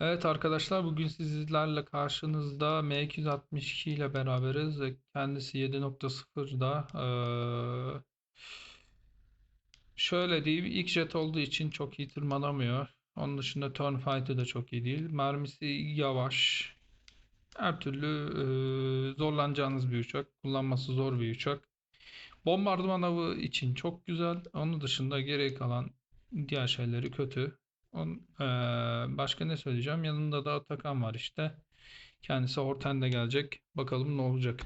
Evet arkadaşlar bugün sizlerle karşınızda M262 ile beraberiz. Kendisi 7.0'da. Ee, şöyle diyeyim ilk jet olduğu için çok iyi tırmanamıyor. Onun dışında turn fight'ı da çok iyi değil. Mermisi yavaş. Her türlü zorlanacağınız bir uçak. Kullanması zor bir uçak. Bombardıman avı için çok güzel. Onun dışında geri kalan diğer şeyleri kötü. On, eee, başka ne söyleyeceğim? Yanında da Atakan var işte. Kendisi Horten'de gelecek. Bakalım ne olacak.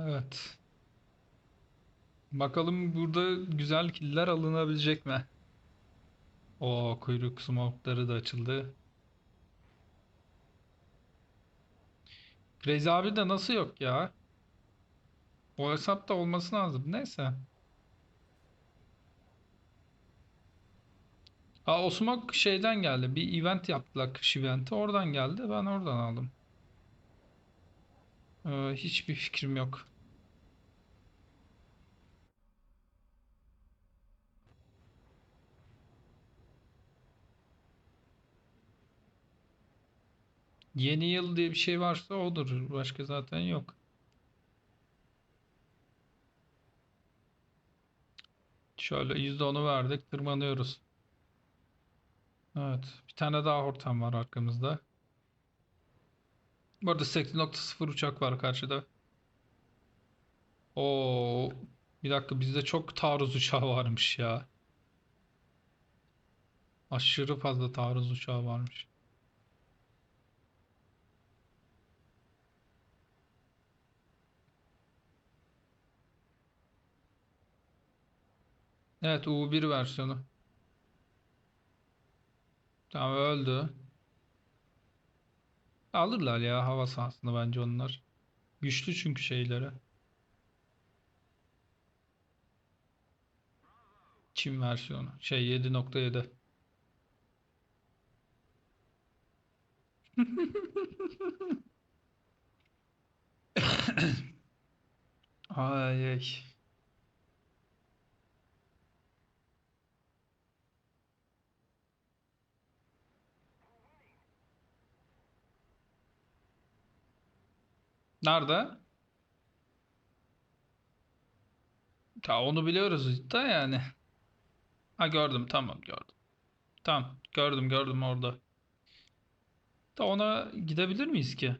Evet. Bakalım burada güzel killer alınabilecek mi? O kuyruk smoke'ları da açıldı. Crazy abi de nasıl yok ya? O hesapta olması lazım. Neyse. Aa, o smoke şeyden geldi. Bir event yaptılar kış eventi. Oradan geldi. Ben oradan aldım. Ee, hiçbir fikrim yok. Yeni yıl diye bir şey varsa odur. Başka zaten yok. Şöyle %10'u verdik. Tırmanıyoruz. Evet. Bir tane daha hortam var arkamızda. Bu arada 8.0 uçak var karşıda. Oo, bir dakika bizde çok taarruz uçağı varmış ya. Aşırı fazla taarruz uçağı varmış. Evet U1 versiyonu. Tamam öldü. Alırlar ya hava sahasında bence onlar. Güçlü çünkü şeyleri. Çin versiyonu. Şey 7.7. Ay ay. Nerede? Ta onu biliyoruz da yani. Ha gördüm tamam gördüm. Tamam gördüm gördüm orada. Da ona gidebilir miyiz ki?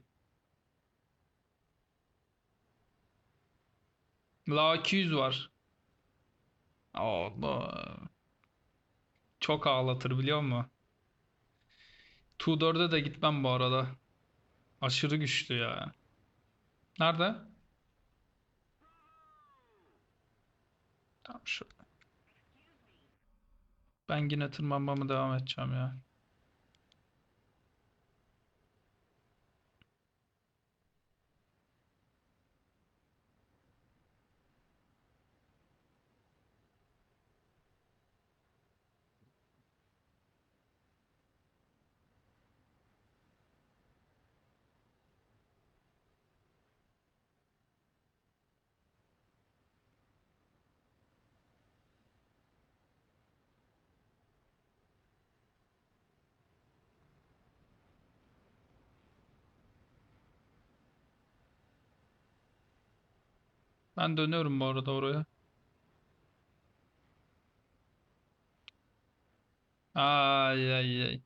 La 200 var. Allah. Çok ağlatır biliyor musun? Tu-4'e de gitmem bu arada. Aşırı güçlü ya. Nerede? Tamam şu. Ben yine tırmanmamı devam edeceğim ya. Ben dönüyorum bu arada oraya. Ay ay ay.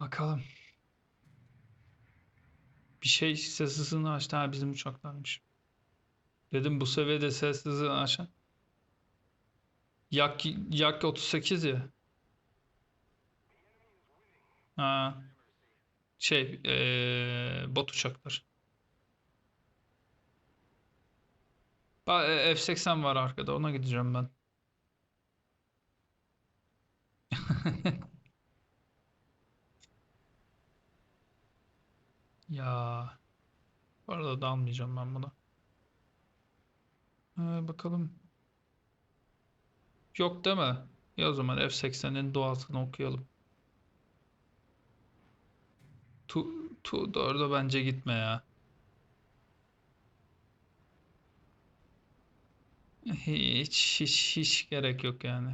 Bakalım. Bir şey ses hızını açtı. Ha bizim uçaklarmış. Dedim bu seviyede ses hızını açan. Yak, Yak 38 ya. Ha. Şey, eee bot uçaklar. E, F-80 var arkada. Ona gideceğim ben. Ya. Bu arada da almayacağım ben bunu. Ee, bakalım. Yok değil mi? Ya o zaman F80'in doğasını okuyalım. Tu, tu doğru bence gitme ya. Hiç hiç hiç gerek yok yani.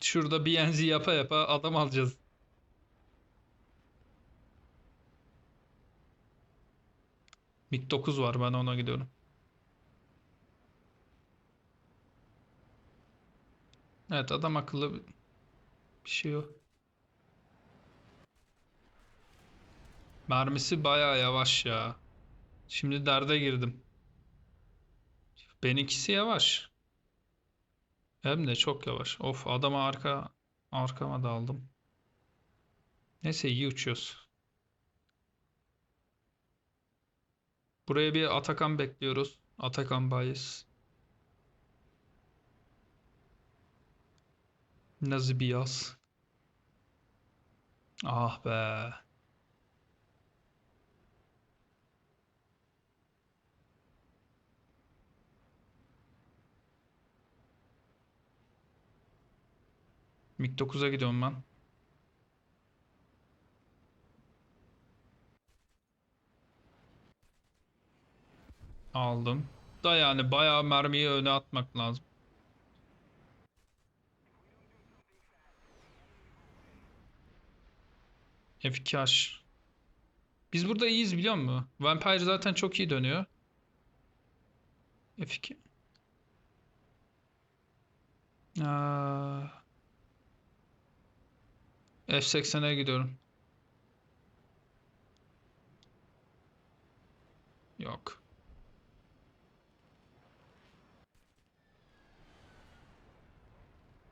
Şurada BNZ yapa yapa adam alacağız. MiG 9 var ben ona gidiyorum. Evet adam akıllı bir bir şey yok. Mermisi bayağı yavaş ya. Şimdi derde girdim. Benimkisi yavaş. Hem de çok yavaş. Of adamı arka arkama da aldım. Neyse iyi uçuyoruz. Buraya bir Atakan bekliyoruz. Atakan Bayis. Nasıl bir yaz? Ah be. MiG 9'a gidiyorum ben. Aldım. Da yani bayağı mermiyi öne atmak lazım. F2H. Biz burada iyiyiz biliyor musun? Vampire zaten çok iyi dönüyor. F2. Aa, F80'e gidiyorum. Yok.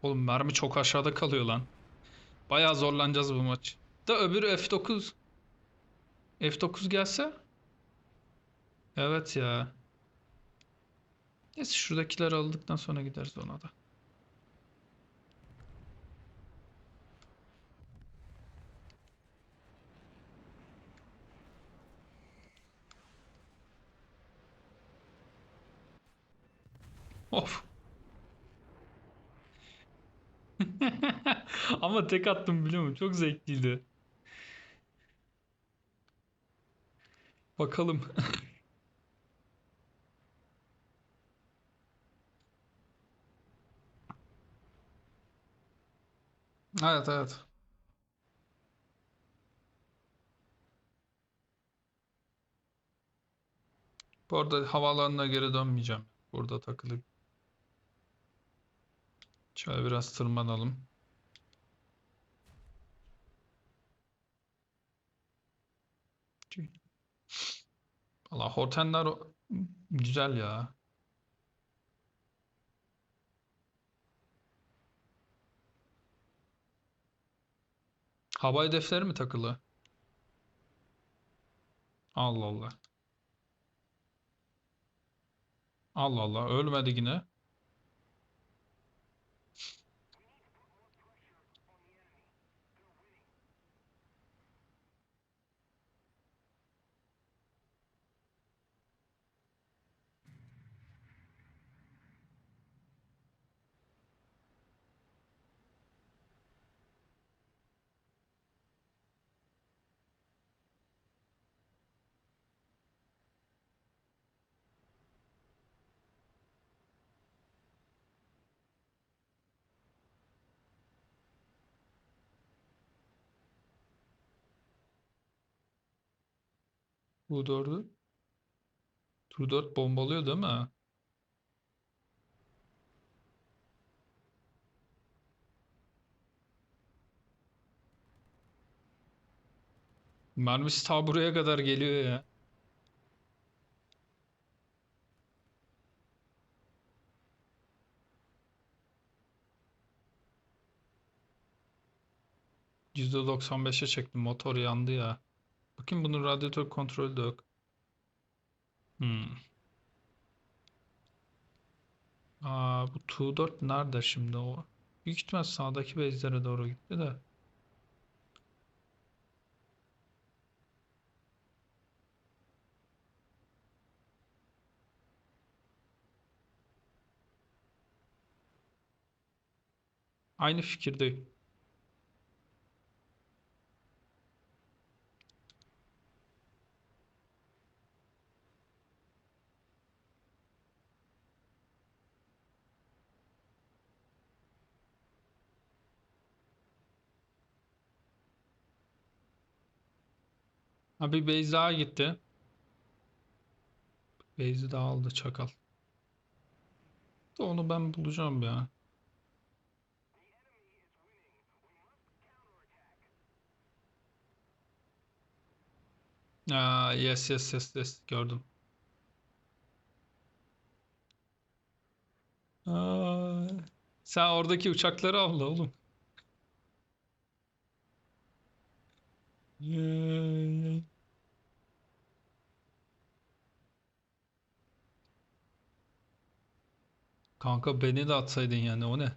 Oğlum mermi çok aşağıda kalıyor lan. Bayağı zorlanacağız bu maç. Da öbürü F9. F9 gelse? Evet ya. Neyse şuradakileri aldıktan sonra gideriz ona da. Of. Ama tek attım biliyor musun? Çok zevkliydi. Bakalım. Evet evet. Bu arada havaalanına geri dönmeyeceğim. Burada takılıp. Şöyle biraz tırmanalım. Valla Hortenler güzel ya. Hava hedefleri mi takılı? Allah Allah. Allah Allah. Ölmedi yine. Bu dördü. Tur 4 bombalıyor değil mi? Mermisi ta buraya kadar geliyor ya. %95'e çektim. Motor yandı ya. Bakayım bunun radyatör kontrolü de yok. Hmm. Aa, bu Tu-4 nerede şimdi o? Büyük ihtimal sağdaki base'lere doğru gitti de. Aynı fikirdeyim. Ha bir base daha gitti. Base'i daha aldı çakal. Da Onu ben bulacağım ya. Aa, yes yes yes yes gördüm. Aa, sen oradaki uçakları avla oğlum. Yay. Kanka beni de atsaydın yani o ne?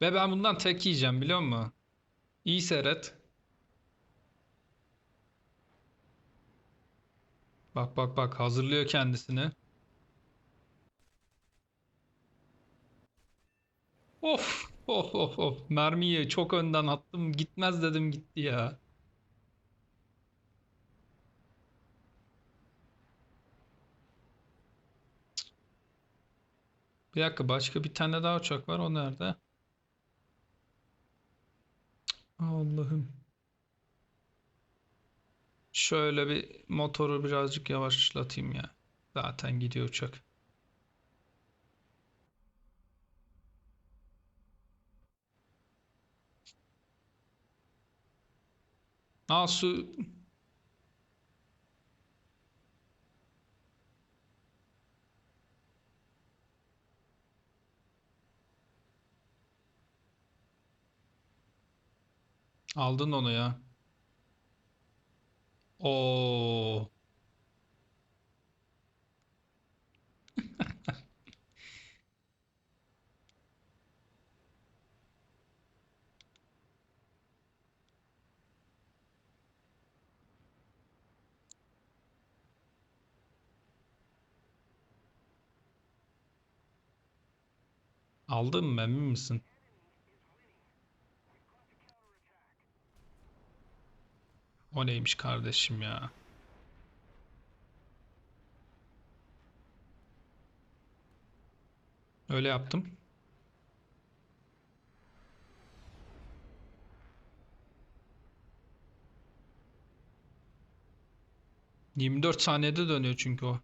Ve ben bundan tek yiyeceğim biliyor musun? İyi seyret. Bak bak bak hazırlıyor kendisini. Of of of of mermiyi çok önden attım gitmez dedim gitti ya. Bir dakika başka bir tane daha uçak var o nerede? Allah'ım. Şöyle bir motoru birazcık yavaşlatayım ya. Zaten gidiyor uçak. Aa su aldın onu ya. Oo. Aldın mı emin misin? O neymiş kardeşim ya? Öyle yaptım. Yirmi dört saniyede dönüyor çünkü o.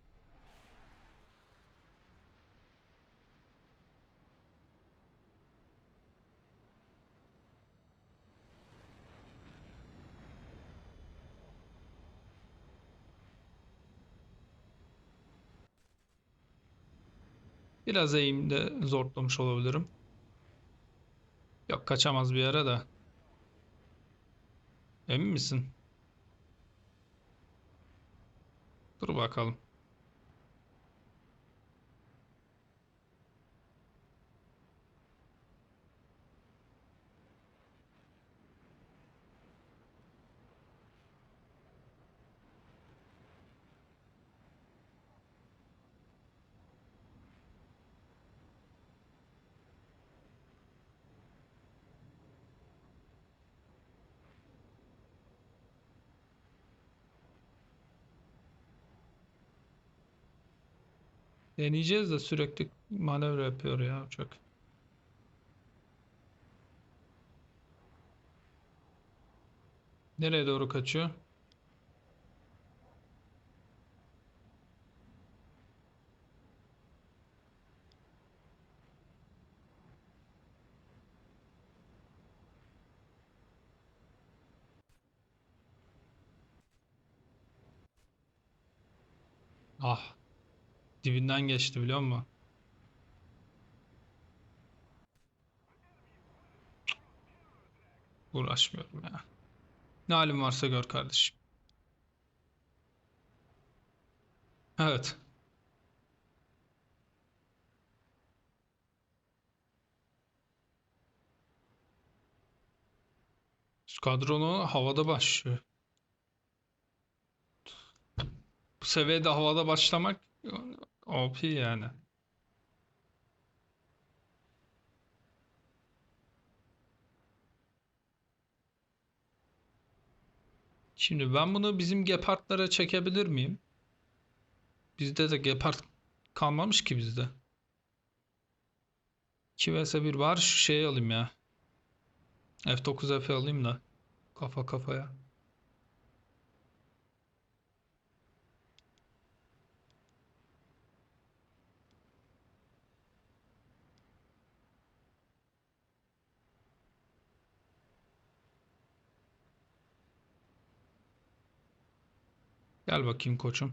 Biraz eğimde zorlamış olabilirim. Yok kaçamaz bir yere de. Emin misin? Dur bakalım. Deneyeceğiz de sürekli manevra yapıyor ya uçak. Nereye doğru kaçıyor? Ah, dibinden geçti biliyor musun? Uğraşmıyorum ya. Ne halin varsa gör kardeşim. Evet. Skadronu havada başlıyor. Bu seviyede havada başlamak OP yani. Şimdi ben bunu bizim Gepard'lara çekebilir miyim? Bizde de Gepard kalmamış ki bizde. 2 vs 1 var şu şeyi alayım ya. F9 F alayım da. Kafa kafaya. Gel bakayım koçum.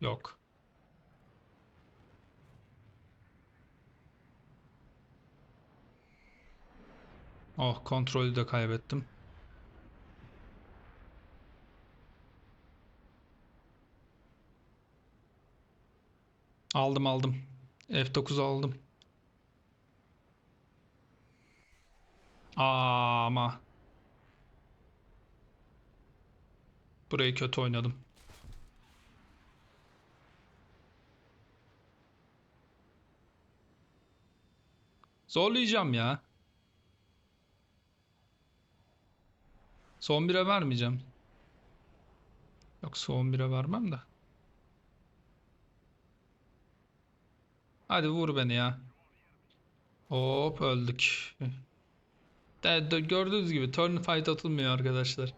Yok. Oh kontrolü de kaybettim. Aldım aldım. F9 aldım. Aa, ama. Burayı kötü oynadım. Zorlayacağım ya. Son bire vermeyeceğim. Yok son bire vermem de. Hadi vur beni ya. Hop öldük. De, de- gördüğünüz gibi turn fight atılmıyor arkadaşlar.